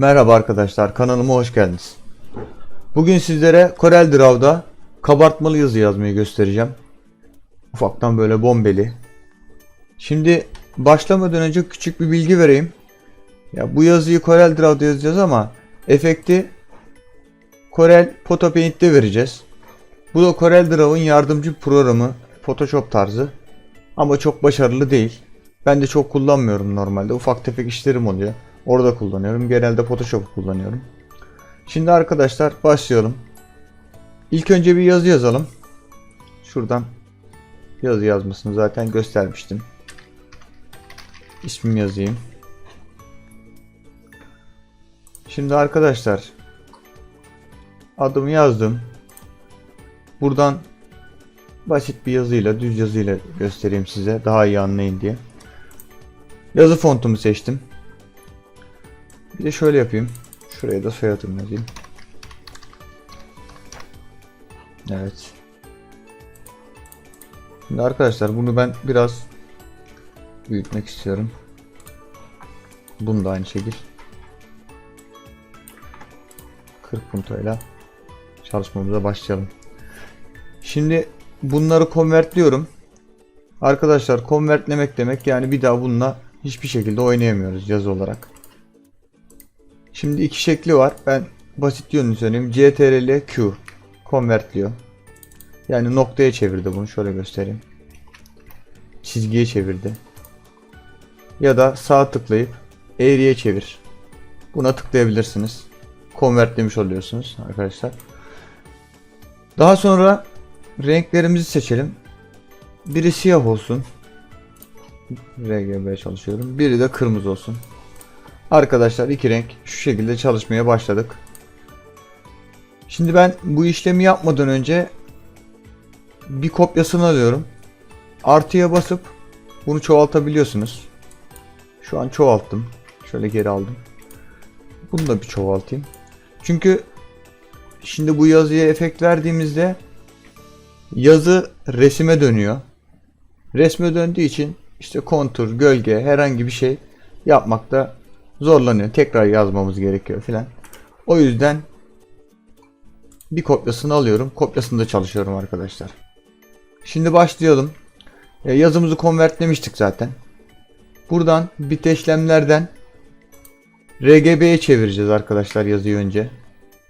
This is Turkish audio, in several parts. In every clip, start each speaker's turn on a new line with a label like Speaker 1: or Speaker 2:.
Speaker 1: Merhaba arkadaşlar, kanalıma hoş geldiniz. Bugün sizlere Corel Draw'da kabartmalı yazı yazmayı göstereceğim. Ufaktan böyle bombeli. Şimdi başlamadan önce küçük bir bilgi vereyim. Ya bu yazıyı Corel Draw'da yazacağız ama efekti Corel Photo Paint'te vereceğiz. Bu da Corel Draw'ın yardımcı programı, Photoshop tarzı. Ama çok başarılı değil. Ben de çok kullanmıyorum normalde. Ufak tefek işlerim oluyor. Orada kullanıyorum. Genelde Photoshop kullanıyorum. Şimdi arkadaşlar başlayalım. İlk önce bir yazı yazalım. Şuradan yazı yazmasını zaten göstermiştim. İsmimi yazayım. Şimdi arkadaşlar adımı yazdım. Buradan basit bir yazıyla, düz yazıyla göstereyim size daha iyi anlayın diye. Yazı fontumu seçtim. Bir de şöyle yapayım. Şuraya da soyadımı yazayım. Evet. Şimdi arkadaşlar bunu ben biraz büyütmek istiyorum. Bunu da aynı şekil. 40 puntoyla çalışmamıza başlayalım. Şimdi bunları konvertliyorum. Arkadaşlar konvertlemek demek yani bir daha bununla hiçbir şekilde oynayamıyoruz yazı olarak. Şimdi iki şekli var. Ben basit yönünü söyleyeyim. CTRL Q konvertliyor. Yani noktaya çevirdi bunu. Şöyle göstereyim. Çizgiye çevirdi. Ya da sağ tıklayıp eğriye çevir. Buna tıklayabilirsiniz. Konvertlemiş oluyorsunuz arkadaşlar. Daha sonra renklerimizi seçelim. Biri siyah olsun. RGB çalışıyorum. Biri de kırmızı olsun. Arkadaşlar iki renk şu şekilde çalışmaya başladık. Şimdi ben bu işlemi yapmadan önce bir kopyasını alıyorum. Artıya basıp bunu çoğaltabiliyorsunuz. Şu an çoğalttım. Şöyle geri aldım. Bunu da bir çoğaltayım. Çünkü şimdi bu yazıya efekt verdiğimizde yazı resime dönüyor. Resme döndüğü için işte kontur, gölge herhangi bir şey yapmakta zorlanıyor. Tekrar yazmamız gerekiyor filan. O yüzden bir kopyasını alıyorum. Kopyasında çalışıyorum arkadaşlar. Şimdi başlayalım. Ya yazımızı konvertlemiştik zaten. Buradan bit işlemlerden RGB'ye çevireceğiz arkadaşlar yazıyı önce.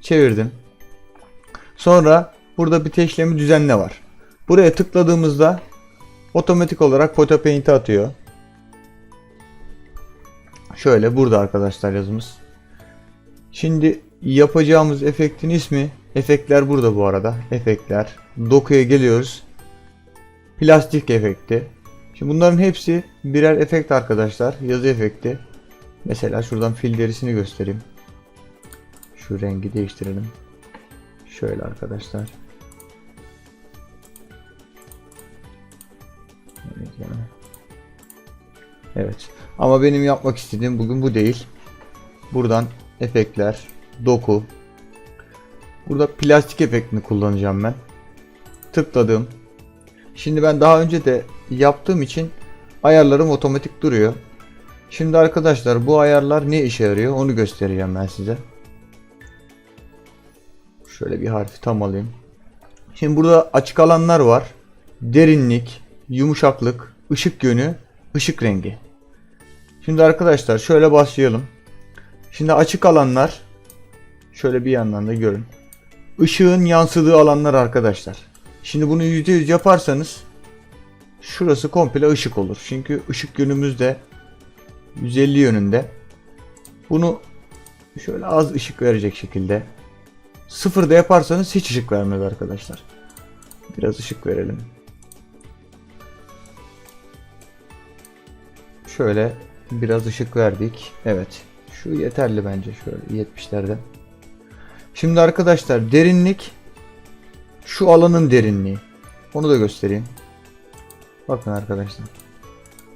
Speaker 1: Çevirdim. Sonra burada bit işlemi düzenle var. Buraya tıkladığımızda otomatik olarak Photo Paint'e atıyor. Şöyle burada arkadaşlar yazımız. Şimdi yapacağımız efektin ismi efektler burada bu arada. Efektler. Dokuya geliyoruz. Plastik efekti. Şimdi bunların hepsi birer efekt arkadaşlar. Yazı efekti. Mesela şuradan fil derisini göstereyim. Şu rengi değiştirelim. Şöyle arkadaşlar. Evet. Ama benim yapmak istediğim bugün bu değil. Buradan efektler, doku. Burada plastik efektini kullanacağım ben. Tıkladım. Şimdi ben daha önce de yaptığım için ayarlarım otomatik duruyor. Şimdi arkadaşlar bu ayarlar ne işe yarıyor onu göstereceğim ben size. Şöyle bir harfi tam alayım. Şimdi burada açık alanlar var. Derinlik, yumuşaklık, ışık yönü, ışık rengi. Şimdi arkadaşlar şöyle başlayalım. Şimdi açık alanlar şöyle bir yandan da görün. Işığın yansıdığı alanlar arkadaşlar. Şimdi bunu %100 yaparsanız şurası komple ışık olur. Çünkü ışık yönümüz de 150 yönünde. Bunu şöyle az ışık verecek şekilde sıfırda yaparsanız hiç ışık vermez arkadaşlar. Biraz ışık verelim. Şöyle biraz ışık verdik. Evet. Şu yeterli bence şöyle 70'lerde. Şimdi arkadaşlar derinlik şu alanın derinliği. Onu da göstereyim. Bakın arkadaşlar.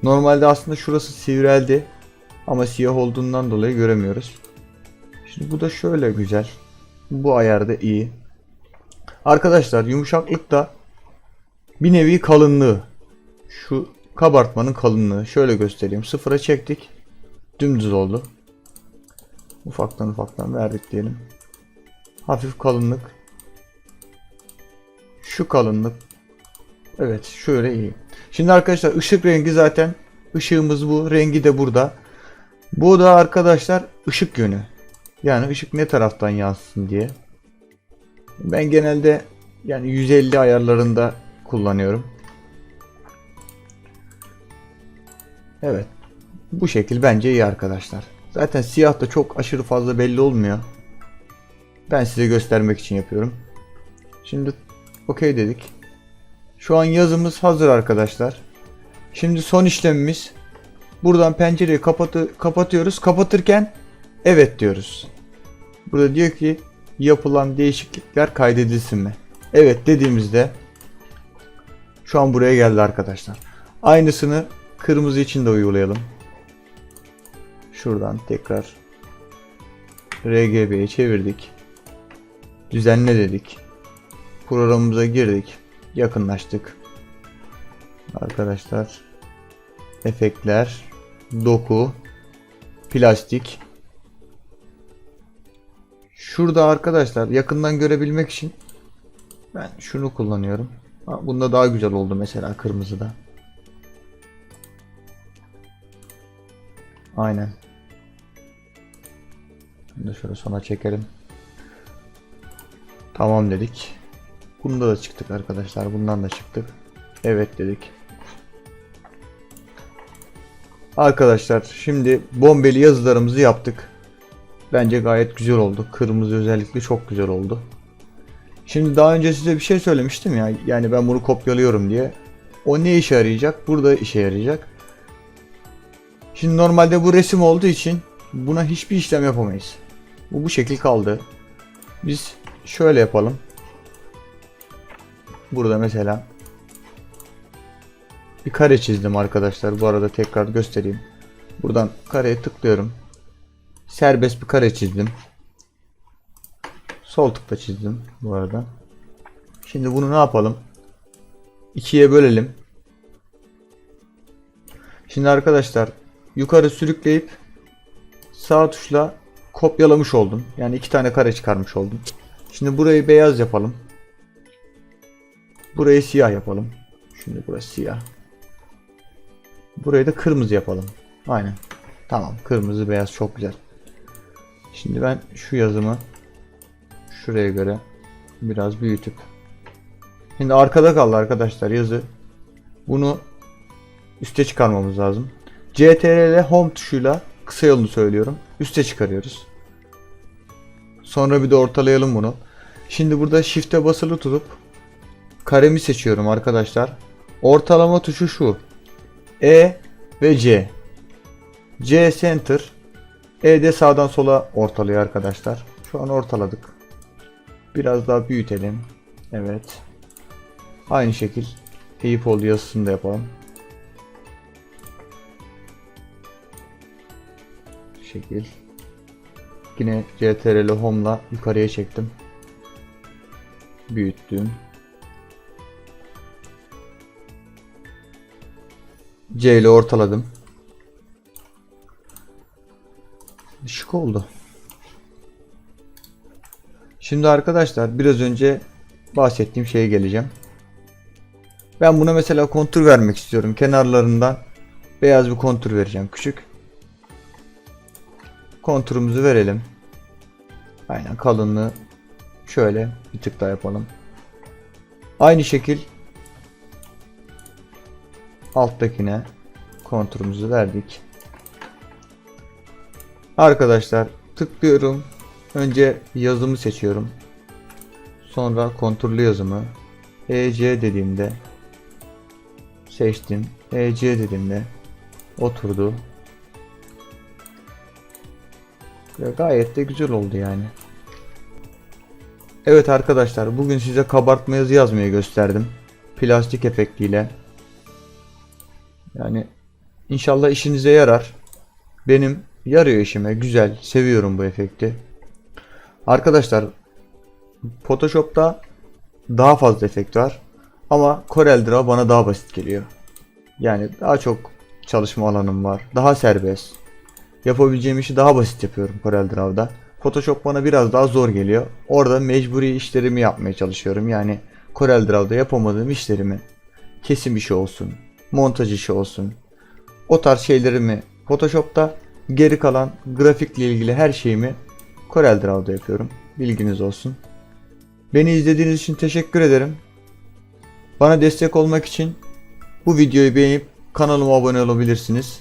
Speaker 1: Normalde aslında şurası sivreldi. Ama siyah olduğundan dolayı göremiyoruz. Şimdi bu da şöyle güzel. Bu ayarda iyi. Arkadaşlar yumuşaklık da bir nevi kalınlığı. Şu kabartmanın kalınlığı. Şöyle göstereyim. Sıfıra çektik. Dümdüz oldu. Ufaktan ufaktan verdik diyelim. Hafif kalınlık. Şu kalınlık. Evet şöyle iyi. Şimdi arkadaşlar ışık rengi zaten ışığımız bu. Rengi de burada. Bu da arkadaşlar ışık yönü. Yani ışık ne taraftan yansın diye. Ben genelde yani 150 ayarlarında kullanıyorum. Evet. Bu şekil bence iyi arkadaşlar. Zaten siyah da çok aşırı fazla belli olmuyor. Ben size göstermek için yapıyorum. Şimdi okey dedik. Şu an yazımız hazır arkadaşlar. Şimdi son işlemimiz buradan pencereyi kapatı kapatıyoruz. Kapatırken evet diyoruz. Burada diyor ki yapılan değişiklikler kaydedilsin mi? Evet dediğimizde şu an buraya geldi arkadaşlar. Aynısını kırmızı için de uygulayalım. Şuradan tekrar RGB'ye çevirdik. Düzenle dedik. Programımıza girdik. Yakınlaştık. Arkadaşlar efektler, doku, plastik. Şurada arkadaşlar yakından görebilmek için ben şunu kullanıyorum. Bunda daha güzel oldu mesela kırmızıda. Aynen. Da şöyle sona çekelim. Tamam dedik. Bunda da çıktık arkadaşlar. Bundan da çıktık. Evet dedik. Arkadaşlar şimdi bombeli yazılarımızı yaptık. Bence gayet güzel oldu. Kırmızı özellikle çok güzel oldu. Şimdi daha önce size bir şey söylemiştim ya. Yani ben bunu kopyalıyorum diye. O ne işe yarayacak? Burada işe yarayacak. Şimdi normalde bu resim olduğu için buna hiçbir işlem yapamayız. Bu bu şekil kaldı. Biz şöyle yapalım. Burada mesela bir kare çizdim arkadaşlar. Bu arada tekrar göstereyim. Buradan kareye tıklıyorum. Serbest bir kare çizdim. Sol tıkla çizdim bu arada. Şimdi bunu ne yapalım? İkiye bölelim. Şimdi arkadaşlar yukarı sürükleyip sağ tuşla kopyalamış oldum. Yani iki tane kare çıkarmış oldum. Şimdi burayı beyaz yapalım. Burayı siyah yapalım. Şimdi burası siyah. Burayı da kırmızı yapalım. Aynen. Tamam. Kırmızı beyaz çok güzel. Şimdi ben şu yazımı şuraya göre biraz büyütüp Şimdi arkada kaldı arkadaşlar yazı. Bunu üste çıkarmamız lazım. CTRL Home tuşuyla kısa yolunu söylüyorum. Üste çıkarıyoruz. Sonra bir de ortalayalım bunu. Şimdi burada Shift'e basılı tutup karemi seçiyorum arkadaşlar. Ortalama tuşu şu. E ve C. C center. E de sağdan sola ortalıyor arkadaşlar. Şu an ortaladık. Biraz daha büyütelim. Evet. Aynı şekil Eyüp oldu yazısını da yapalım. Şekil. Yine CTRL Home'la yukarıya çektim. Büyüttüm. C ile ortaladım. Şık oldu. Şimdi arkadaşlar biraz önce bahsettiğim şeye geleceğim. Ben buna mesela kontur vermek istiyorum. Kenarlarından beyaz bir kontur vereceğim küçük. Konturumuzu verelim. Aynen kalınlığı şöyle bir tık daha yapalım. Aynı şekil alttakine konturumuzu verdik. Arkadaşlar tıklıyorum. Önce yazımı seçiyorum. Sonra konturlu yazımı EC dediğimde seçtim. EC dediğimde oturdu. Ve gayet de güzel oldu yani. Evet arkadaşlar bugün size kabartma yazı yazmayı gösterdim. Plastik efektiyle. Yani inşallah işinize yarar. Benim yarıyor işime. Güzel. Seviyorum bu efekti. Arkadaşlar Photoshop'ta daha fazla efekt var. Ama CorelDRAW bana daha basit geliyor. Yani daha çok çalışma alanım var. Daha serbest. Yapabileceğim işi daha basit yapıyorum CorelDraw'da. Photoshop bana biraz daha zor geliyor. Orada mecburi işlerimi yapmaya çalışıyorum. Yani CorelDraw'da yapamadığım işlerimi kesim işi olsun, montaj işi olsun. O tarz şeylerimi Photoshop'ta geri kalan grafikle ilgili her şeyimi CorelDraw'da yapıyorum. Bilginiz olsun. Beni izlediğiniz için teşekkür ederim. Bana destek olmak için bu videoyu beğenip kanalıma abone olabilirsiniz.